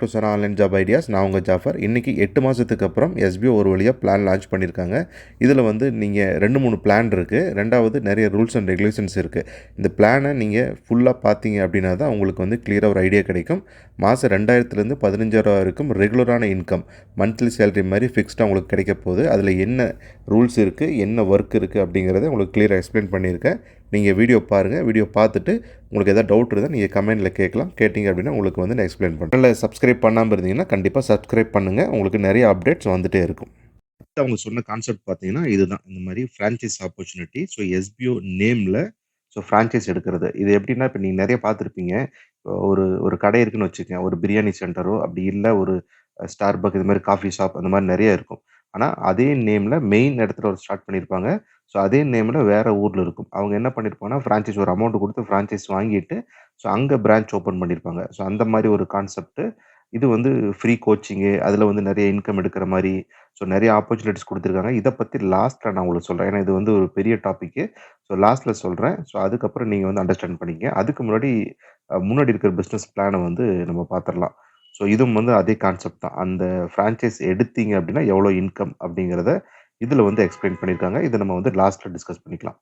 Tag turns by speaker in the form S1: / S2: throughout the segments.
S1: To sir online job ideas நான் உங்கள் ஜாஃபர் இன்றைக்கி எட்டு மாதத்துக்கு அப்புறம் எஸ்பிஓ ஒரு வழியாக பிளான் லான்ச் பண்ணியிருக்காங்க இதில் வந்து நீங்கள் ரெண்டு மூணு பிளான் இருக்குது ரெண்டாவது நிறைய ரூல்ஸ் அண்ட் ரெகுலேஷன்ஸ் இருக்குது இந்த பிளானை நீங்கள் ஃபுல்லாக பார்த்தீங்க அப்படின்னா தான் உங்களுக்கு வந்து கிளியராக ஒரு ஐடியா கிடைக்கும். மாதம் ரெண்டாயிரத்துலேருந்து பதினஞ்சாயிரம் வரைக்கும் ரெகுலரான இன்கம் மந்த்லி சேலரி மாதிரி ஃபிக்ஸ்டாக உங்களுக்கு கிடைக்க போகுது. அதில் என்ன ரூல்ஸ் இருக்குது என்ன ஒர்க் இருக்குது அப்படிங்கிறத உங்களுக்கு கிளியராக எக்ஸ்பிளைன் பண்ணியிருக்கேன். நீங்கள் வீடியோ பாருங்கள் வீடியோ பார்த்துட்டு உங்களுக்கு எதாவது டவுட் இருந்தால் நீங்கள் கமெண்ட்டில் கேட்கலாம். கேட்டிங்க அப்படின்னா உங்களுக்கு வந்து நான் எக்ஸ்பிளைன் பண்ணுறேன் இல்லை சப்ஸ்கிரைப் பண்ணாமல் இருந்தீங்கன்னா கண்டிப்பாக சப்ஸ்கிரைப் பண்ணுங்கள் உங்களுக்கு நிறைய அப்டேட்ஸ் வந்துகிட்டே இருக்கும். அவங்க சொன்ன கான்செப்ட் பார்த்தீங்கன்னா இதுதான். இந்த மாதிரி ஃப்ரான்ச்சைஸ் ஆப்பர்ச்சுனிட்டி ஸோ எஸ்பிஓ நேமில் ஸோ ஃப்ரான்ச்சைஸ் எடுக்கிறது. இது எப்படின்னா இப்போ நீங்கள் நிறைய பார்த்துருப்பீங்க. ஒரு ஒரு கடை இருக்குன்னு வச்சுக்கோங்க. ஒரு பிரியாணி சென்டரோ அப்படி இல்லை ஒரு ஸ்டார் பக் இது மாதிரி காஃபி ஷாப் அந்த மாதிரி நிறைய இருக்கும். ஆனால் அதே நேமில் மெயின் இடத்துல ஒரு ஸ்டார்ட் பண்ணியிருப்பாங்க. ஸோ அதே நேமில் வேறு ஊரில் இருக்கும். அவங்க என்ன பண்ணியிருப்பாங்கன்னா ஃப்ரான்ச்சைஸ் ஒரு அமௌண்ட் கொடுத்து ஃப்ரான்ச்சைஸ் வாங்கிட்டு ஸோ அங்கே பிரான்ச் ஓப்பன் பண்ணியிருப்பாங்க ஸோ அந்த மாதிரி ஒரு கான்செப்ட்டு இது வந்து ஃப்ரீ கோச்சிங்கு அதில் வந்து நிறைய இன்கம் எடுக்கிற மாதிரி ஸோ நிறைய ஆப்பர்ச்சுனிட்டிஸ் கொடுத்துருக்காங்க. இதை பற்றி லாஸ்ட்டில் நான் உங்களுக்கு சொல்கிறேன் ஏன்னா இது வந்து ஒரு பெரிய டாப்பிக்கு ஸோ லாஸ்ட்டில் சொல்கிறேன் ஸோ அதுக்கப்புறம் நீங்கள் வந்து அண்டர்ஸ்டாண்ட் பண்ணிங்க அதுக்கு முன்னாடி முன்னாடி இருக்கிற பிஸ்னஸ் பிளானை வந்து நம்ம பார்த்துடலாம் ஸோ இதுவும் வந்து அதே கான்செப்ட் தான். அந்த ஃப்ரான்ச்சைஸ் எடுத்தீங்க அப்படின்னா எவ்வளோ இன்கம் அப்படிங்கிறத இதில் வந்து எக்ஸ்பிளைன் பண்ணியிருக்காங்க இதை நம்ம வந்து லாஸ்ட்டில் டிஸ்கஸ் பண்ணிக்கலாம்.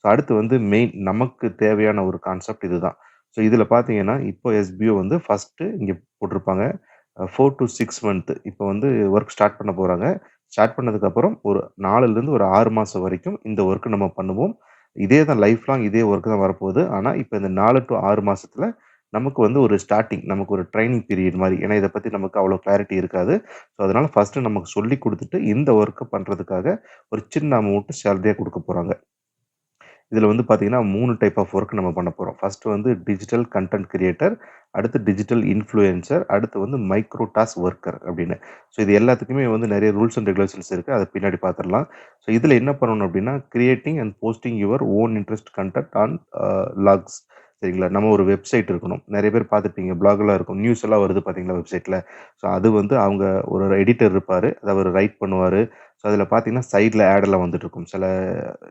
S1: ஸோ அடுத்து வந்து மெயின் நமக்கு தேவையான ஒரு கான்செப்ட் இதுதான். ஸோ இதில் பார்த்தீங்கன்னா இப்போ எஸ்பிஓ வந்து ஃபஸ்ட்டு இங்கே போட்டிருப்பாங்க. ஃபோர் டு சிக்ஸ் மந்த்து இப்போ வந்து ஒர்க் ஸ்டார்ட் பண்ண போகிறாங்க ஸ்டார்ட் பண்ணதுக்கப்புறம் ஒரு நாலுலேருந்து ஒரு ஆறு மாதம் வரைக்கும் இந்த ஒர்க்கு நம்ம பண்ணுவோம். இதே தான் லைஃப் லாங் இதே ஒர்க்கு தான் வரப்போகுது. ஆனால் இப்போ இந்த நாலு டு ஆறு மாதத்தில் நமக்கு வந்து ஒரு ஸ்டார்டிங் நமக்கு ஒரு ட்ரைனிங் பீரியட் மாதிரி. ஏன்னா இதை பற்றி நமக்கு அவ்வளோ கிளாரிட்டி இருக்காது. ஸோ அதனால் ஃபஸ்ட்டு நமக்கு சொல்லி கொடுத்துட்டு இந்த ஒர்க்கை பண்ணுறதுக்காக ஒரு சின்ன அமௌண்ட்டு சேலரியாக கொடுக்க போகிறாங்க இதில் வந்து பார்த்தீங்கன்னா மூணு டைப் ஆஃப் ஒர்க் நம்ம பண்ண போகிறோம் ஃபஸ்ட்டு வந்து டிஜிட்டல் கண்டென்ட் கிரியேட்டர் அடுத்து டிஜிட்டல் இன்ஃப்ளூயன்சர் அடுத்து வந்து மைக்ரோ டாஸ்க் ஒர்க்கர் அப்படின்னு. ஸோ இது எல்லாத்துக்குமே வந்து நிறைய ரூல்ஸ் அண்ட் ரெகுலேஷன்ஸ் இருக்குது அதை பின்னாடி பார்த்துடலாம் ஸோ இதில் என்ன பண்ணணும் அப்படின்னா creating and posting your own interest content on logs சரிங்களா நம்ம ஒரு வெப்சைட் இருக்கணும். நிறைய பேர் பார்த்துப்பீங்க பிளாக்லாம் இருக்கும். நியூஸ் எல்லாம் வருது பார்த்தீங்களா வெப்சைட்டில் ஸோ அது வந்து அவங்க ஒரு எடிட்டர் இருப்பார். அதை அவர் ரைட் பண்ணுவார். ஸோ அதில் பார்த்தீங்கன்னா சைடில் ஆடெல்லாம் வந்துட்டு இருக்கும். சில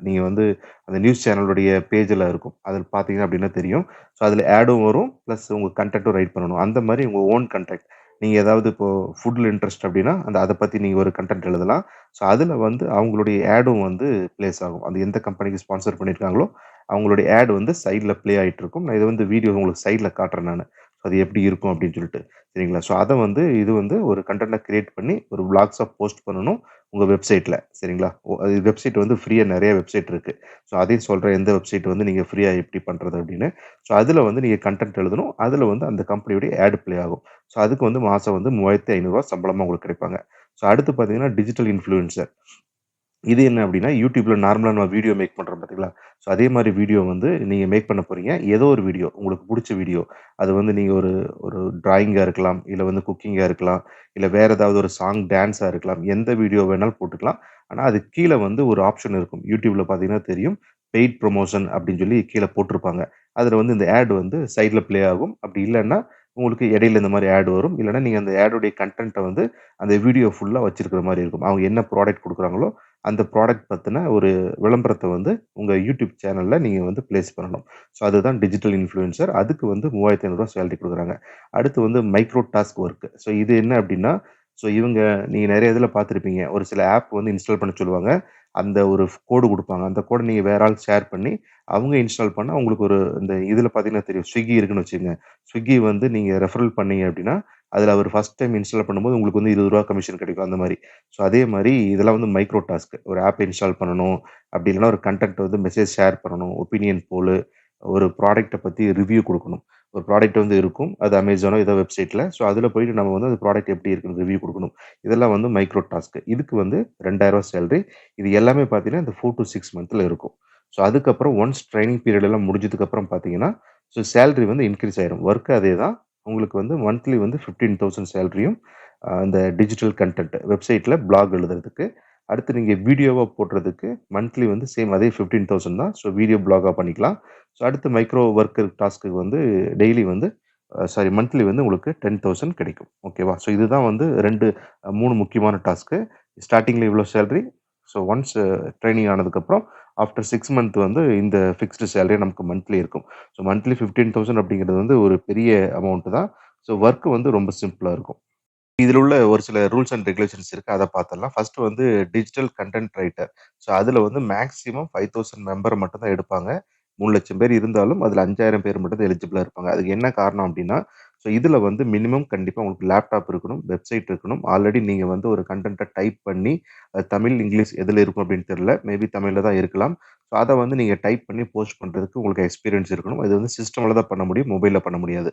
S1: நீங்கள் வந்து அந்த நியூஸ் சேனலுடைய பேஜில் இருக்கும். அதில் பார்த்தீங்கன்னா அப்படின்னா தெரியும். ஸோ அதில் ஆடும் வரும். ப்ளஸ் உங்கள் கண்டென்ட்டும் ரைட் பண்ணணும். அந்த மாதிரி உங்கள் ஓன் கண்டென்ட் நீங்கள் ஏதாவது இப்போது ஃபுட்டில் இன்ட்ரெஸ்ட் அப்படின்னா அந்த அதை பற்றி நீங்கள் ஒரு கண்டென்ட் எழுதலாம். ஸோ அதில் வந்து அவங்களுடைய ஆடும் வந்து பிளேஸ் ஆகும். அது எந்த கம்பெனிக்கு ஸ்பான்சர் பண்ணியிருக்காங்களோ அவங்களுடைய ஆட் வந்து சைடில் ப்ளே ஆகிட்டு இருக்கும் நான் இதை வந்து வீடியோ உங்களுக்கு சைடில் காட்டுறேன் நான். ஸோ அது எப்படி இருக்கும் அப்படின்னு சொல்லிட்டு. சரிங்களா? ஸோ அதை வந்து இது வந்து ஒரு கண்டென்ட்டை கிரியேட் பண்ணி ஒரு பிளாக்ஸாக போஸ்ட் பண்ணணும் உங்கள் வெப்சைட்டில் சரிங்களா? அது வெப்சைட் வந்து ஃப்ரீயாக நிறைய வெப்சைட் இருக்குது ஸோ அதையும் சொல்கிற எந்த வெப்சைட் வந்து நீங்கள் ஃப்ரீயாக எப்படி பண்ணுறது அப்படின்னு. ஸோ அதில் வந்து நீங்கள் கண்டென்ட் எழுதணும். அதில் வந்து அந்த கம்பெனியுடைய ஆட் ப்ளே ஆகும். ஸோ அதுக்கு வந்து மாதம் வந்து மூவாயிரத்தி ஐநூறுரூவா சம்பளமாக உங்களுக்கு கிடைப்பாங்க. ஸோ அடுத்து பார்த்தீங்கன்னா டிஜிட்டல் இன்ஃப்ளூயன்சர் இது என்ன அப்படின்னா யூடியூப்ல நார்மலாக நம்ம வீடியோ மேக் பண்ணுறோம் பார்த்தீங்களா ஸோ அதே மாதிரி வீடியோ வந்து நீங்கள் மேக் பண்ண போகிறீங்க ஏதோ ஒரு வீடியோ உங்களுக்கு பிடிச்ச வீடியோ அது வந்து நீங்கள் ஒரு ஒரு ட்ராயிங்காக இருக்கலாம் இல்லை வந்து குக்கிங்காக இருக்கலாம் இல்லை வேறு ஏதாவது ஒரு சாங் டான்ஸாக இருக்கலாம். எந்த வீடியோ வேணாலும் போட்டுக்கலாம். ஆனால் அது கீழே வந்து ஒரு ஆப்ஷன் இருக்கும். யூடியூப்ல பார்த்தீங்கன்னா தெரியும் பெய்ட் ப்ரொமோஷன் அப்படின்னு சொல்லி கீழே போட்டிருப்பாங்க. அதில் வந்து இந்த ஆட் வந்து சைடில் ப்ளே ஆகும். அப்படி இல்லைன்னா உங்களுக்கு இடையில இந்த மாதிரி ஆட் வரும். இல்லைன்னா நீங்கள் அந்த ஆடோடைய கண்டென்ட்டை வந்து அந்த வீடியோ ஃபுல்லாக வச்சிருக்கிற மாதிரி இருக்கும். அவங்க என்ன ப்ராடக்ட் கொடுக்குறாங்களோ அந்த ப்ராடக்ட் பற்றின ஒரு விளம்பரத்தை வந்து உங்கள் யூடியூப் சேனலில் நீங்கள் வந்து பிளேஸ் பண்ணணும். ஸோ அதுதான் டிஜிட்டல் இன்ஃப்ளூயன்சர் அதுக்கு வந்து மூவாயிரத்தி ஐநூறுரூவா சேலரி கொடுக்குறாங்க. அடுத்து வந்து மைக்ரோ டாஸ்க் ஒர்க் ஸோ இது என்ன அப்படின்னா ஸோ இவங்க நீங்கள் நிறைய இதில் பார்த்துருப்பீங்க. ஒரு சில ஆப் வந்து இன்ஸ்டால் பண்ண சொல்லுவாங்க. அந்த ஒரு கோடு கொடுப்பாங்க. அந்த கோடை நீங்கள் வேற ஆள் ஷேர் பண்ணி அவங்க இன்ஸ்டால் பண்ணால் உங்களுக்கு ஒரு இந்த இதில் பார்த்தீங்கன்னா தெரியும். ஸ்விக்கி இருக்குன்னு வச்சுக்கோங்க. ஸ்விக்கி வந்து நீங்கள் ரெஃபரல் பண்ணீங்க அப்படின்னா அதில் அவர் ஃபஸ்ட் டைம் இன்ஸ்டால் பண்ணும்போது உங்களுக்கு வந்து இருபது ரூபா கமிஷன் கிடைக்கும் அந்த மாதிரி. ஸோ அதே மாதிரி இதெல்லாம் வந்து மைக்ரோ டாஸ்க் ஒரு ஆப் இன்ஸ்டால் பண்ணணும் அப்படி இல்லைன்னா ஒரு கண்டென்ட் வந்து மெசேஜ் ஷேர் பண்ணணும் ஒப்பீனியன் போல் ஒரு ப்ராடக்ட்டை பற்றி ரிவ்யூ கொடுக்கணும். ஒரு ப்ராடக்ட் வந்து இருக்கும் அது அமேசானோ ஏதோ வெப்சைட்டில் ஸோ அதில் போயிட்டு நம்ம வந்து அந்த ப்ராடக்ட் எப்படி இருக்குன்னு ரிவ்யூ கொடுக்கணும். இதெல்லாம் வந்து மைக்ரோ டாஸ்க் இதுக்கு வந்து ரெண்டாயிரரூவா சேலரி இது எல்லாமே பார்த்தீங்கன்னா இந்த ஃபோர் டு சிக்ஸ் மந்த்தில் இருக்கும். ஸோ அதுக்கப்புறம் ஒன்ஸ் ட்ரைனிங் பீரியட் எல்லாம் முடிஞ்சதுக்கப்புறம் பார்த்தீங்கன்னா ஸோ சேலரி வந்து இன்க்ரீஸ் ஆயிரும். ஒர்க் அதே தான். உங்களுக்கு வந்து மந்த்லி வந்து ஃபிஃப்டீன் தௌசண்ட் சேலரியும் அந்த டிஜிட்டல் கண்டென்ட் வெப்சைட்டில் பிளாக் எழுதுறதுக்கு அடுத்து நீங்கள் வீடியோவாக போடுறதுக்கு மந்த்லி வந்து சேம் அதே ஃபிஃப்டீன் தௌசண்ட் தான். ஸோ வீடியோ பிளாகாக பண்ணிக்கலாம். ஸோ அடுத்து மைக்ரோ ஒர்க்கர் டாஸ்க்கு வந்து டெய்லி வந்து சாரி மந்த்லி வந்து உங்களுக்கு டென் தௌசண்ட் கிடைக்கும். ஓகேவா ஸோ இதுதான் வந்து ரெண்டு மூணு முக்கியமான டாஸ்க்கு ஸ்டார்டிங்கில் இவ்வளோ சேலரி ஸோ ஒன்ஸ் ட்ரைனிங் ஆனதுக்கப்புறம் ஆஃப்டர் சிக்ஸ் மந்த் வந்து இந்த ஃபிக்ஸ்டு சேலரி நமக்கு மந்த்லி இருக்கும் ஸோ மந்த்லி ஃபிஃப்டீன் தௌசண்ட் அப்படிங்கிறது வந்து ஒரு பெரிய அமௌண்ட்டு தான் ஸோ ஒர்க் வந்து ரொம்ப சிம்பிளாக இருக்கும். இதில் உள்ள ஒரு சில ரூல்ஸ் அண்ட் ரெகுலேஷன்ஸ் இருக்குது அதை பார்த்துடலாம். ஃபர்ஸ்ட் வந்து டிஜிட்டல் கன்டென்ட் ரைட்டர். ஸோ அதில் வந்து மேக்ஸிமம் ஃபைவ் தௌசண்ட் மெம்பர் மட்டும் தான் எடுப்பாங்க. மூணு லட்சம் பேர் இருந்தாலும் அதில் அஞ்சாயிரம் பேர் மட்டும் தான் எலிஜிபிளாக இருப்பாங்க. அதுக்கு என்ன காரணம் அப்படின்னா ஸோ இதில் வந்து மினிமம் கண்டிப்பாக உங்களுக்கு லேப்டாப் இருக்கணும், வெப்சைட் இருக்கணும். ஆல்ரெடி நீங்கள் வந்து ஒரு கண்டென்ட்டை டைப் பண்ணி, தமிழ், இங்கிலீஷ் எதில் இருக்கும் அப்படின்னு தெரியல. மேபி தமிழில் தான் இருக்கலாம். ஸோ அதை வந்து நீங்கள் டைப் பண்ணி போஸ்ட் பண்ணுறதுக்கு உங்களுக்கு எக்ஸ்பீரியன்ஸ் இருக்கணும். இது வந்து சிஸ்டமில் தான் பண்ண முடியும். மொபைலில் பண்ண முடியாது.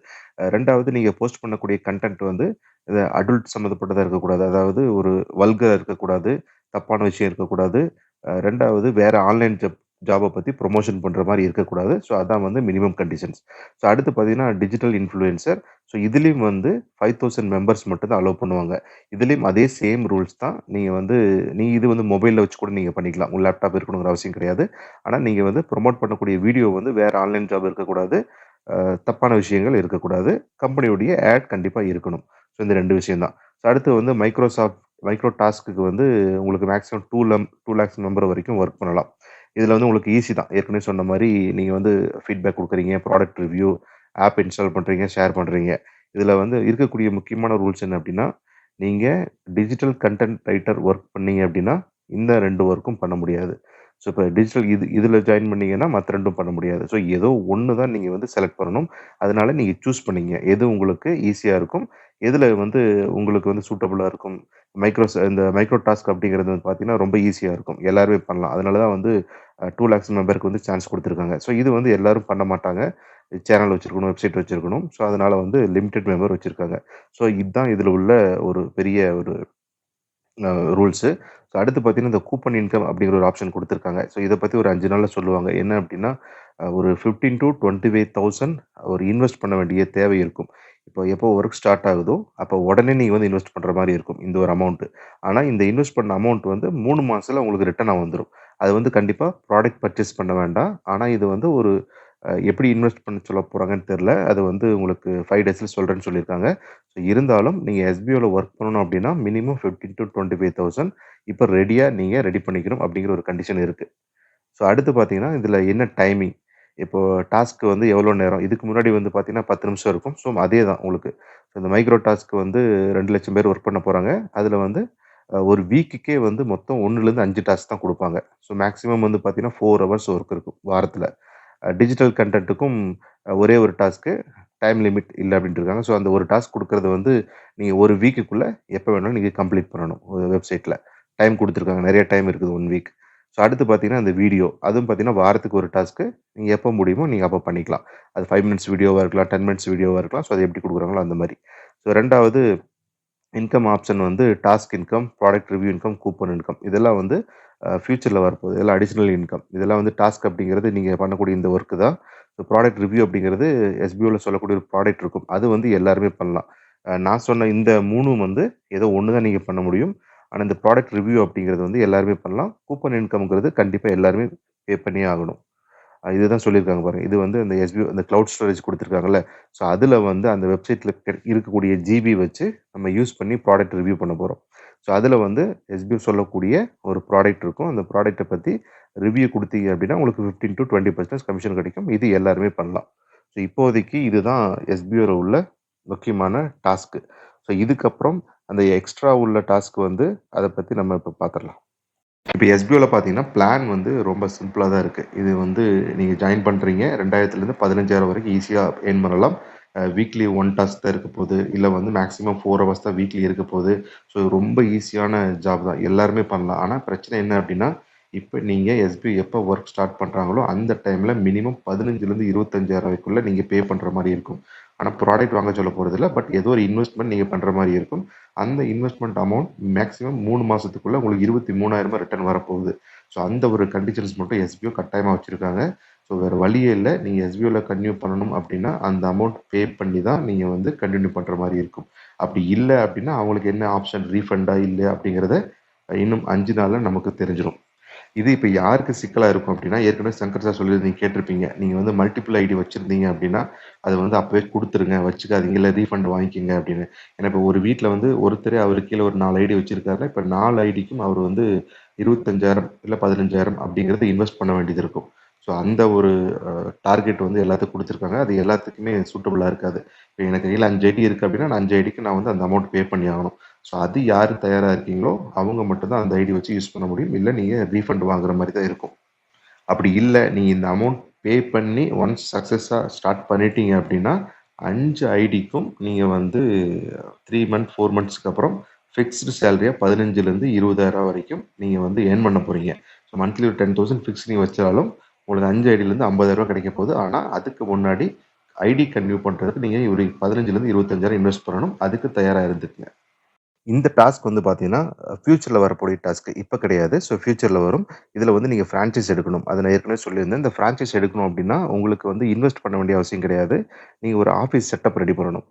S1: ரெண்டாவது நீங்கள் போஸ்ட் பண்ணக்கூடிய கன்டென்ட் வந்து இதை அடல்ட் சம்மந்தப்பட்டதாக இருக்கக்கூடாது. அதாவது ஒரு வல்கராக இருக்கக்கூடாது. தப்பான விஷயம் இருக்கக்கூடாது. ரெண்டாவது வேறு ஆன்லைன் ஜப் ஜாபை பற்றி ப்ரொமோஷன் பண்ணுற மாதிரி இருக்கக்கூடாது. ஸோ அதான் வந்து மினிமம் கண்டிஷன்ஸ். ஸோ அடுத்து பார்த்தீங்கன்னா, டிஜிட்டல் இன்ஃப்ளூயன்சர். ஸோ இதுலேயும் வந்து 5000 மெம்பர்ஸ் மட்டும் தான் அலோவ் பண்ணுவாங்க. இதுலேயும் அதே சேம் ரூல்ஸ் தான். நீங்கள் வந்து நீங்கள் இது வந்து மொபைலில் வச்சு கூட நீங்கள் பண்ணிக்கலாம். உங்கள் லேப்டாப் இருக்கணுங்கிற அவசியம் கிடையாது. ஆனால் நீங்கள் வந்து ப்ரொமோட் பண்ணக்கூடிய வீடியோ வந்து வேறு ஆன்லைன் ஜாப் இருக்கக்கூடாது. தப்பான விஷயங்கள் இருக்கக்கூடாது. கம்பெனியுடைய ஆட் கண்டிப்பாக இருக்கணும். ஸோ இந்த ரெண்டு விஷயம் தான். ஸோ அடுத்து வந்து மைக்ரோசாஃப்ட் மைக்ரோ டாஸ்க்குக்கு வந்து உங்களுக்கு மேக்ஸிமம் டூ லம் 2,00,000 மெம்பர் வரைக்கும் ஒர்க் பண்ணலாம். இதில் வந்து உங்களுக்கு ஈஸி தான். ஏற்கனவே சொன்ன மாதிரி நீங்கள் வந்து ஃபீட்பேக் கொடுக்குறீங்க ப்ராடக்ட் ரிவ்யூ, ஆப் இன்ஸ்டால் பண்ணுறீங்க ஷேர் பண்ணுறீங்க இதில் வந்து இருக்கக்கூடிய முக்கியமான ரூல்ஸ் என்ன அப்படின்னா நீங்கள் டிஜிட்டல் கன்டென்ட் ரைட்டர் ஒர்க் பண்ணீங்க அப்படின்னா இந்த ரெண்டு ஒர்க்கும் பண்ண முடியாது. ஸோ இப்போ டிஜிட்டல் இது இதில் ஜாயின் பண்ணீங்கன்னா, மற்ற ரெண்டும் பண்ண முடியாது. ஸோ ஏதோ ஒன்று தான் நீங்கள் வந்து செலக்ட் பண்ணணும். அதனால நீங்கள் சூஸ் பண்ணீங்க. எது உங்களுக்கு ஈஸியாக இருக்கும், எதில் வந்து உங்களுக்கு வந்து சூட்டபுளாக இருக்கும். மைக்ரோ இந்த மைக்ரோ டாஸ்க் அப்படிங்கிறது வந்து பார்த்தீங்கன்னா, ரொம்ப ஈஸியாக இருக்கும். எல்லாருமே பண்ணலாம். அதனால தான் வந்து டூ லேக்ஸ் மெம்பருக்கு வந்து சான்ஸ் கொடுத்துருக்காங்க ஸோ இது வந்து எல்லாரும் பண்ண மாட்டாங்க. சேனல் வச்சுருக்கணும் வெப்சைட் வச்சுருக்கணும் ஸோ அதனால் வந்து லிமிடெட் மெம்பர் வச்சுருக்காங்க ஸோ இதுதான் இதில் உள்ள ஒரு பெரிய ஒரு ரூல்ஸு. ஸோ அடுத்து பார்த்தீங்கன்னா, இந்த கூப்பன் இன்கம் அப்படிங்கிற ஒரு ஆப்ஷன் கொடுத்துருக்காங்க ஸோ இதை பற்றி ஒரு அஞ்சு நாளில் சொல்லுவாங்க. என்ன அப்படின்னா ஒரு fifteen to twenty five thousand ஒரு இன்வெஸ்ட் பண்ண வேண்டிய தேவை இருக்கும். இப்போ எப்போ ஒர்க் ஸ்டார்ட் ஆகுதோ, அப்போ உடனே நீங்கள் வந்து இன்வெஸ்ட் பண்ணுற மாதிரி இருக்கும். இந்த ஒரு அமௌண்ட்டு ஆனால் இந்த இன்வெஸ்ட் பண்ண அமௌண்ட் வந்து மூணு மாதத்தில் உங்களுக்கு ரிட்டர்னாக வந்துடும் அது வந்து கண்டிப்பாக ப்ராடக்ட் பர்ச்சேஸ் பண்ண வேண்டாம். ஆனால் இது வந்து ஒரு எப்படி இன்வெஸ்ட் பண்ண சொல்ல போகிறாங்கன்னு தெரியல. அது வந்து உங்களுக்கு ஃபைவ் டேஸில் சொல்கிறேன்னு சொல்லியிருக்காங்க. ஸோ இருந்தாலும் நீங்கள் எஸ்பிஓவில் ஒர்க் பண்ணணும் அப்படின்னா minimum fifteen to twenty five thousand இப்போ ரெடியாக நீங்கள் ரெடி பண்ணிக்கணும் அப்படிங்கிற ஒரு கண்டிஷன் இருக்குது ஸோ அடுத்து பார்த்தீங்கன்னா, இதில் என்ன டைமிங்? இப்போ டாஸ்க் வந்து எவ்வளோ நேரம்? இதுக்கு முன்னாடி வந்து பார்த்தீங்கன்னா, 10 நிமிஷம் இருக்கும். ஸோ அதே தான் உங்களுக்கு. இந்த மைக்ரோ டாஸ்க் வந்து 2,00,000 பேர் ஒர்க் பண்ண போகிறாங்க அதில் வந்து ஒரு வீக்குக்கே வந்து மொத்தம் 1லேருந்து 5 டாஸ்க் தான் கொடுப்பாங்க ஸோ மேக்ஸிமம் வந்து பார்த்தீங்கன்னா, ஃபோர் ஹவர்ஸ் ஒர்க் இருக்கும் வாரத்தில் டிஜிட்டல் கன்டென்ட்டுக்கும் ஒரே ஒரு டாஸ்க்கு டைம் லிமிட் இல்லை அப்படின்ட்டு இருக்காங்க. ஸோ அந்த ஒரு டாஸ்க் கொடுக்குறது வந்து நீங்கள் ஒரு வீக்குக்குள்ளே எப்போ வேணாலும் நீங்கள் கம்ப்ளீட் பண்ணணும். ஒரு டைம் கொடுத்துருக்காங்க நிறைய டைம் இருக்குது ஒன் வீக். ஸோ அடுத்து பார்த்தீங்கன்னா, அந்த வீடியோ. அதுவும் பார்த்தீங்கன்னா, வாரத்துக்கு ஒரு டாஸ்க்கு. நீங்கள் எப்போ முடியுமோ நீங்கள் அப்போ பண்ணிக்கலாம். அது ஃபைவ் மினிட்ஸ் வீடியோவாக இருக்கலாம், 10 மினிட்ஸ் வீடியோவாக இருக்கலாம். ஸோ அது எப்படி கொடுக்குறாங்களோ அந்த மாதிரி ஸோ ரெண்டாவது இன்கம் ஆப்ஷன் வந்து task income, product review income, coupon income. இதெல்லாம் வந்து ஃப்யூச்சரில் வரப்போகுது. இதெல்லாம் அடிஷ்னல் இன்கம். இதெல்லாம் வந்து டாஸ்க் அப்படிங்கிறது நீங்கள் பண்ணக்கூடிய இந்த ஒர்க்கு தான். ஸோ ப்ராடக்ட் ரிவ்யூ அப்படிங்கிறது எஸ்பிஓவில் சொல்லக்கூடிய ஒரு ப்ராடக்ட் இருக்கும். அது வந்து எல்லாருமே பண்ணலாம். நான் சொன்ன இந்த மூணும் வந்து ஏதோ ஒன்று தான் நீங்கள் பண்ண முடியும். ஆனால் இந்த ப்ராடக்ட் ரிவ்யூ அப்படிங்கிறது வந்து எல்லாருமே பண்ணலாம். கூப்பன் இன்கம்ங்கிறது கண்டிப்பாக எல்லாருமே பே பண்ணியே ஆகணும். இதுதான் சொல்லியிருக்காங்க பாருங்க. இது வந்து அந்த எஸ்பி அந்த கிளவுட் ஸ்டோரேஜ் கொடுத்துருக்காங்கல்ல ஸோ அதில் வந்து அந்த வெப்சைட்டில் இருக்கக்கூடிய ஜிபி வச்சு நம்ம யூஸ் பண்ணி ப்ராடக்ட் ரிவ்யூ பண்ண போகிறோம் ஸோ அதில் வந்து எஸ்பிஓ சொல்லக்கூடிய ஒரு ப்ராடக்ட் இருக்கும். அந்த ப்ராடக்ட்டை பற்றி ரிவ்யூ கொடுத்தீங்க அப்படின்னா உங்களுக்கு 15-20% கமிஷன் கிடைக்கும். இது எல்லாருமே பண்ணலாம். ஸோ இப்போதைக்கு இதுதான் எஸ்பியூவில் உள்ள முக்கியமான டாஸ்க்கு. ஸோ இதுக்கப்புறம் அந்த எக்ஸ்ட்ரா உள்ள டாஸ்க் வந்து அதை பற்றி நம்ம இப்போ பார்த்துடலாம் இப்போ எஸ்பிஓவில் பார்த்தீங்கன்னா, பிளான் வந்து ரொம்ப சிம்பிளாக தான் இருக்குது இது வந்து நீங்கள் ஜாயின் பண்ணுறீங்க ரெண்டாயிரத்துலேருந்து பதினஞ்சாயிரம் வரைக்கும் ஈஸியாக எர்ன் பண்ணலாம். வீக்லி ஒன் டாஸ்க் தான் இருக்க போகுது இல்லை வந்து மேக்ஸிமம் ஃபோர் ஹவர்ஸ் தான் வீக்லி இருக்க போகுது ஸோ ரொம்ப ஈஸியான ஜாப் தான். எல்லாருமே பண்ணலாம். ஆனால் பிரச்சனை என்ன அப்படின்னா இப்போ நீங்கள் எஸ்பி எப்போ ஒர்க் ஸ்டார்ட் பண்ணுறாங்களோ அந்த டைமில் மினிமம் 15லேருந்து 25,000க்குள்ள நீங்கள் பே பண்ணுற மாதிரி இருக்கும். ஆனால் ப்ராடக்ட் வாங்க சொல்ல போறதில்ல. பட் ஏதோ ஒரு இன்வெஸ்ட்மெண்ட் நீங்கள் பண்ணுற மாதிரி இருக்கும். அந்த இன்வெஸ்ட்மெண்ட் அமௌண்ட் மேக்ஸிமம் மூணு மாதத்துக்குள்ளே உங்களுக்கு 23,000 ரிட்டர்ன் வரப்போகுது. ஸோ அந்த ஒரு கண்டிஷன்ஸ் மட்டும் எஸ்பிஓ கட்டாயமாக வச்சுருக்காங்க. ஸோ வேறு வழியே இல்லை. நீங்கள் எஸ்பிஓவில் கன்டினியூ பண்ணணும் அப்படின்னா அந்த அமௌண்ட் பே பண்ணி தான் நீங்கள் வந்து கண்டினியூ பண்ணுற மாதிரி இருக்கும். அப்படி இல்லை அப்படின்னா அவங்களுக்கு என்ன ஆப்ஷன் ரீஃபண்டா இல்லை அப்படிங்கிறத இன்னும் அஞ்சு நாளில் நமக்கு தெரிஞ்சிடும் இது இப்போ யாருக்கு சிக்கலாக இருக்கும் அப்படின்னா ஏற்கனவே சங்கர் சார் சொல்லியிருந்தீங்க கேட்டிருப்பீங்க. நீங்கள் வந்து மல்டிபிள் ஐடி வச்சுருந்தீங்க அப்படின்னா அது வந்து அப்பவே கொடுத்துருங்க வச்சுக்காதீங்க. இல்லை ரீஃபண்ட் வாங்கிக்கிங்க அப்படின்னு ஏன்னா இப்போ ஒரு வீட்டில் வந்து ஒருத்தரே அவர் கீழே ஒரு நாலு ஐடி வச்சிருக்காருன்னா, இப்ப 4 ஐடிக்கும் அவர் வந்து இருபத்தஞ்சாயிரம் இல்லை பதினஞ்சாயிரம் அப்படிங்கிறத இன்வெஸ்ட் பண்ண வேண்டியது இருக்கும். ஸோ அந்த ஒரு டார்கெட் வந்து எல்லாத்துக்கும் கொடுத்துருக்காங்க அது எல்லாத்துக்குமே சூட்டபுளாக இருக்காது இப்போ எனக்கு கையில் அஞ்சு ஐடி இருக்குது அப்படின்னா நான் அஞ்சு ஐடிக்கு நான் வந்து அந்த அமௌண்ட் பே பண்ணி ஆகணும் ஸோ அது யார் தயாராக இருக்கீங்களோ அவங்க மட்டும்தான் அந்த ஐடி வச்சு யூஸ் பண்ண முடியும். இல்லை நீங்கள் ரீஃபண்ட் வாங்குற மாதிரி தான் இருக்கும். அப்படி இல்லை நீங்கள் இந்த அமௌண்ட் பே பண்ணி ஒன்ஸ் சக்ஸஸாக ஸ்டார்ட் பண்ணிட்டீங்க அப்படின்னா அஞ்சு ஐடிக்கும் நீங்கள் வந்து த்ரீ மந்த் ஃபோர் மந்த்ஸ்க்கு அப்புறம் ஃபிக்ஸ்டு சேலரியாக பதினஞ்சுலேருந்து இருபதாயிரம் வரைக்கும் நீங்கள் வந்து ஏர்ன் பண்ண போகிறீங்க ஸோ மந்த்லி ஒரு டென் தௌசண்ட் ஃபிக்ஸ் நீங்கள் வச்சாலும் உங்களுக்கு அஞ்சு ஐடியிலேருந்து ஐம்பதாயிரரூவா கிடைக்க போகுது. ஆனால் அதுக்கு முன்னாடி ஐடி கன்டினியூ பண்ணுறதுக்கு நீங்கள் ஒரு பதினஞ்சுலேருந்து இருபத்தஞ்சாயிரம் இன்வெஸ்ட் பண்ணணும். அதுக்கு தயாராக இருந்துக்குங்க. இந்த டாஸ்க் வந்து பார்த்தீங்கன்னா ஃப்யூச்சரில் வரக்கூடிய டாஸ்க் இப்போ கிடையாது. ஸோ ஃப்யூச்சரில் வரும். இதில் வந்து நீங்கள் ஃப்ரான்ச்சைஸ் எடுக்கணும். அதை நான் ஏற்கனவே சொல்லியிருந்தேன். இந்த ஃப்ரான்ச்சைஸ் எடுக்கணும் அப்படின்னா உங்களுக்கு வந்து இன்வெஸ்ட் பண்ண வேண்டிய அவசியம் கிடையாது. நீங்கள் ஒரு ஆஃபீஸ் செட்டப் ரெடி பண்ணணும்.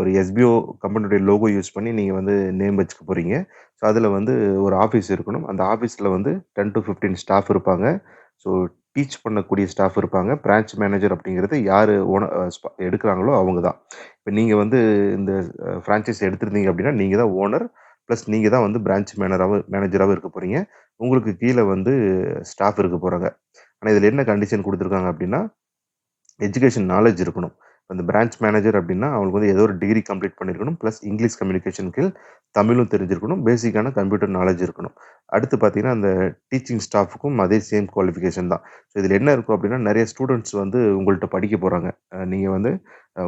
S1: ஒரு எஸ்பிஓ கம்பெனியுடைய லோகோ யூஸ் பண்ணி நீங்கள் வந்து நேம் வச்சுக்க போகிறீங்க ஸோ அதில் வந்து ஒரு ஆஃபீஸ் இருக்கணும். அந்த ஆஃபீஸில் வந்து டென் டு ஃபிஃப்டீன் ஸ்டாஃப் இருப்பாங்க. ஸோ டீச் பண்ணக்கூடிய ஸ்டாஃப் இருப்பாங்க. பிரான்ச் மேனேஜர் அப்படிங்கிறது யார் ஓன எடுக்கிறாங்களோ அவங்க தான் இப்போ நீங்கள் வந்து இந்த ஃப்ரான்ச்சைஸ் எடுத்திருந்தீங்க அப்படின்னா நீங்கள் தான் ஓனர் ப்ளஸ் நீங்கள் தான் வந்து பிரான்ச் மேனராகவும் மேனேஜராகவும் இருக்க போகிறீங்க உங்களுக்கு கீழே வந்து ஸ்டாஃப் இருக்க போகிறாங்க ஆனால் இதில் என்ன கண்டிஷன் கொடுத்துருக்காங்க அப்படின்னா எஜுகேஷன் நாலேஜ் இருக்கணும். அந்த பிரான்ச் மேனேஜர் அப்படின்னா அவங்களுக்கு வந்து ஏதோ ஒரு டிகிரி கம்ப்ளீட் பண்ணியிருக்கணும் ப்ளஸ் இங்கிலீஷ் கம்யூனிகேஷனுக்கு தமிழும் தெரிஞ்சிருக்கணும் பேசிக்கான கம்ப்யூட்டர் நாலேஜ் இருக்கணும். அடுத்து பார்த்தீங்கன்னா அந்த டீச்சிங் ஸ்டாஃபுக்கும் அதே சேம் குவாலிஃபிகேஷன் தான். ஸோ இதில் என்ன இருக்கும் அப்படின்னா நிறைய ஸ்டூடெண்ட்ஸ் வந்து உங்கள்கிட்ட படிக்க போகிறாங்க நீங்கள் வந்து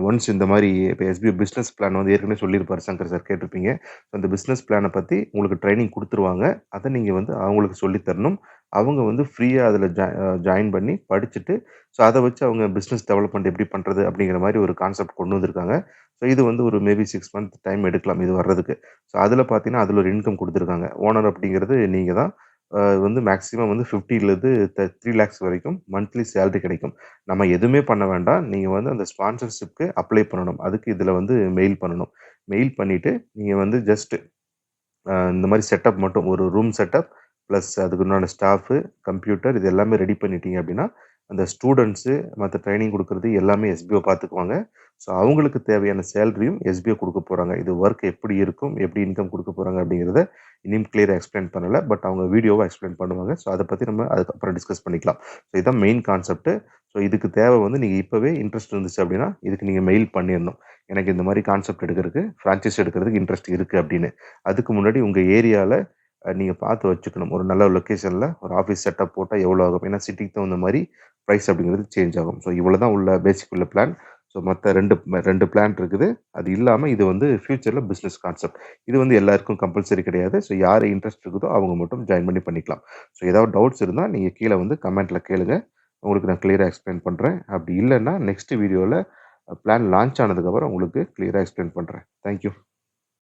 S1: ஒன்ஸ் இந்த மாதிரி இப்போ எஸ்பிஐ பிஸ்னஸ் பிளான் வந்து ஏற்கனவே சொல்லியிருப்பார் சங்கர் சார் கேட்டிருப்பீங்க. ஸோ அந்த பிஸ்னஸ் பிளானை பற்றி உங்களுக்கு ட்ரைனிங் கொடுத்துருவாங்க. அதை நீங்கள் வந்து அவங்களுக்கு சொல்லித்தரணும் அவங்க வந்து ஃப்ரீயாக அதில் ஜாயின் பண்ணி படிச்சுட்டு ஸோ அதை வச்சு அவங்க பிஸ்னஸ் டெவலப்மெண்ட் எப்படி பண்ணுறது அப்படிங்கிற மாதிரி ஒரு கான்செப்ட் கொண்டு வந்திருக்காங்க. ஸோ இது வந்து ஒரு மேபி சிக்ஸ் மந்த் டைம் எடுக்கலாம் இது வர்றதுக்கு. ஸோ அதில் பார்த்தீங்கன்னா அதில் ஒரு இன்கம் கொடுத்துருக்காங்க. ஓனர் அப்படிங்கிறது நீங்கள் தான். வந்து மேக்ஸிமம் வந்து ஃபிஃப்டிலேருந்து த்ரீ லேக்ஸ் வரைக்கும் மந்த்லி சேலரி கிடைக்கும். நம்ம எதுவுமே பண்ண வேண்டாம். நீங்கள் வந்து அந்த ஸ்பான்சர்ஷிப்க்கு அப்ளை பண்ணணும். அதுக்கு இதில் வந்து மெயில் பண்ணணும். மெயில் பண்ணிவிட்டு நீங்கள் வந்து ஜஸ்ட்டு இந்த மாதிரி செட்டப் மட்டும் ஒரு ரூம் செட்டப் ப்ளஸ் அதுக்கு உண்டான ஸ்டாஃபு கம்ப்யூட்டர் இது எல்லாமே ரெடி பண்ணிட்டீங்க அப்படின்னா அந்த ஸ்டூடெண்ட்ஸு மற்ற ட்ரைனிங் கொடுக்குறது எல்லாமே எஸ்பிஓ பார்த்துக்குவாங்க. ஸோ அவங்களுக்கு தேவையான சேலரியும் எஸ்பிஓ கொடுக்க போகிறாங்க இது ஒர்க் எப்படி இருக்கும் எப்படி இன்கம் கொடுக்க போகிறாங்க அப்படிங்கிறத இன்னும் கிளியராக எக்ஸ்பிளைன் பண்ணலை பட் அவங்க வீடியோவாக எக்ஸ்பிளைன் பண்ணுவாங்க. ஸோ அதை பற்றி நம்ம அதுக்கப்புறம் டிஸ்கஸ் பண்ணிக்கலாம். ஸோ இதுதான் மெயின் கான்செப்ட்டு ஸோ இதுக்கு தேவை வந்து நீங்கள் இப்போவே இன்ட்ரெஸ்ட் இருந்துச்சு அப்படின்னா இதுக்கு நீங்கள் மெயில் பண்ணிடணும். எனக்கு இந்த மாதிரி கான்செப்ட் எடுக்கிறதுக்கு ஃப்ரான்ச்சைஸ் எடுக்கிறதுக்கு இன்ட்ரெஸ்ட் இருக்குது அப்படின்னு. அதுக்கு முன்னாடி உங்கள் ஏரியாவில் நீங்கள் பார்த்து வச்சுக்கணும். ஒரு நல்ல லொக்கேஷனில் ஒரு ஆஃபீஸ் செட்டப் போட்டால் எவ்வளோ ஆகும்? ஏன்னா சிட்டிக்கு தகுந்த மாதிரி ப்ரைஸ் அப்படிங்கிறது சேஞ்ச் ஆகும். ஸோ இவ்வளோ தான் உள்ள பேசிக் உள்ள பிளான் ஸோ மற்ற ரெண்டு ரெண்டு பிளான் இருக்குது. அது இல்லாமல் இது வந்து ஃப்யூச்சரில் பிஸ்னஸ் கான்செப்ட் இது வந்து எல்லாருக்கும் கம்பல்சரி கிடையாது. ஸோ யார் இன்ட்ரெஸ்ட் இருக்குதோ அவங்க மட்டும் ஜாயின் பண்ணி பண்ணிக்கலாம். ஸோ ஏதாவது டவுட்ஸ் இருந்தால் நீங்கள் கீழே வந்து கமெண்ட்டில் கேளுங்க. உங்களுக்கு நான் கிளியராக எக்ஸ்பிளைன் பண்ணுறேன் அப்படி இல்லைன்னா நெக்ஸ்ட் வீடியோவில் பிளான் லான்ச் ஆனதுக்கப்புறம் உங்களுக்கு கிளியராக எக்ஸ்பிளைன் பண்ணுறேன் தேங்க்யூ